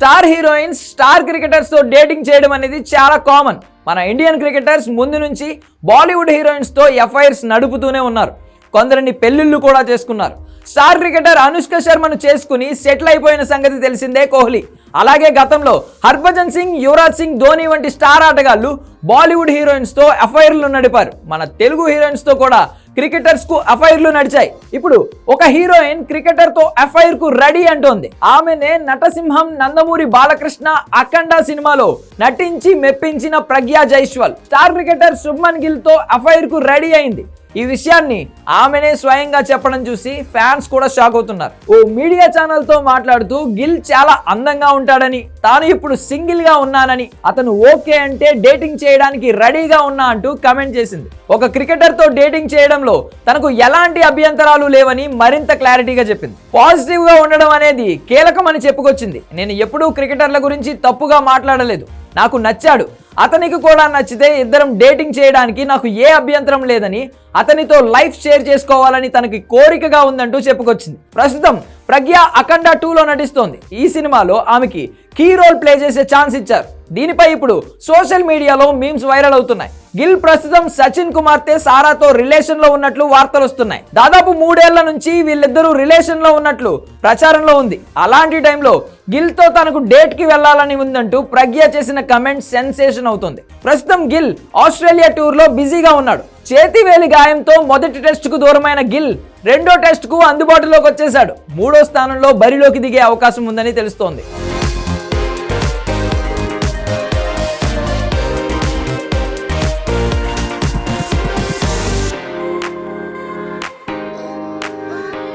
Star heroines star క్రికెటర్స్తో dating చేయడం అనేది చాలా కామన్. మన ఇండియన్ క్రికెటర్స్ ముందు నుంచి బాలీవుడ్ హీరోయిన్స్తో ఎఫ్ఐఆర్స్ నడుపుతూనే ఉన్నారు. కొందరిని పెళ్ళిళ్ళు కూడా చేసుకున్నారు. స్టార్ క్రికెటర్ అనుష్క శర్మను చేసుకుని సెటిల్ అయిపోయిన సంగతి తెలిసిందే కోహ్లీ. అలాగే గతంలో హర్భజన్ సింగ్ యువరాజ్ సింగ్ ధోని వంటి స్టార్ ఆటగాళ్ళు బాలీవుడ్ హీరోయిన్స్తో ఎఫ్ఐఆర్లు నడిపారు. మన తెలుగు హీరోయిన్స్తో కూడా క్రికెటర్స్కు అఫైర్లు నడిచాయి. ఇప్పుడు ఒక హీరోయిన్ క్రికెటర్తో అఫైర్కు రెడీ అంటోంది. ఆమెనే నటసింహం నందమూరి బాలకృష్ణ అఖండ సినిమాలో నటించి మెప్పించిన ప్రజ్ఞా జైస్వాల్. స్టార్ క్రికెటర్ శుభ్మన్ గిల్తో అఫైర్కు రెడీ అయింది. ఈ విషయాన్ని ఆమెనే స్వయంగా చెప్పడం చూసి ఫ్యాన్స్ కూడా షాక్ అవుతున్నారు. ఓ మీడియా ఛానల్తో మాట్లాడుతూ గిల్ చాలా అందంగా ఉంటాడని తాను ఇప్పుడు సింగిల్గా ఉన్నానని అతను ఓకే అంటే డేటింగ్ చేయడానికి రెడీగా ఉన్నా అంటూ కమెంట్ చేసింది. ఒక క్రికెటర్తో డేటింగ్ చేయడంలో తనకు ఎలాంటి అభ్యంతరాలు లేవని మరింత క్లారిటీగా చెప్పింది. పాజిటివ్గా ఉండడం అనేది కీలకమని చెప్పుకొచ్చింది. నేను ఎప్పుడూ క్రికెటర్ల గురించి తప్పుగా మాట్లాడలేదు. నాకు నచ్చాడు. అతనికి కూడా నచ్చితే ఇద్దరం డేటింగ్ చేయడానికి నాకు ఏ అభ్యంతరం లేదని అతనితో లైఫ్ షేర్ చేసుకోవాలని తనకి కోరికగా ఉందంటూ చెప్పుకొచ్చింది. ప్రస్తుతం ప్రజ్ఞ అఖండ టూలో నటిస్తోంది. ఈ సినిమాలో ఆమెకి కీ రోల్ ప్లే చేసే ఛాన్స్ ఇచ్చారు. దీనిపై ఇప్పుడు సోషల్ మీడియాలో మీమ్స్ వైరల్ అవుతున్నాయి. గిల్ ప్రస్తుతం సచిన్ కుమార్తె సారాతో రిలేషన్లో ఉన్నట్లు వార్తలు వస్తున్నాయి. దాదాపు మూడేళ్ళ నుంచి వీళ్ళిద్దరూ రిలేషన్లో ఉన్నట్లు ప్రచారంలో ఉంది. అలాంటి టైంలో గిల్తో తనకు డేట్కి వెళ్ళాలని ఉందంటూ ప్రజ్ఞ చేసిన కమెంట్ సెన్సేషన్ అవుతుంది. ప్రస్తుతం గిల్ ఆస్ట్రేలియా టూర్లో బిజీగా ఉన్నాడు. చేతివేలి గాయంతో మొదటి టెస్ట్కు దూరమైన గిల్ రెండో టెస్ట్కు అందుబాటులోకి వచ్చేశాడు. మూడో స్థానంలో బరిలోకి దిగే అవకాశం ఉందని తెలుస్తోంది.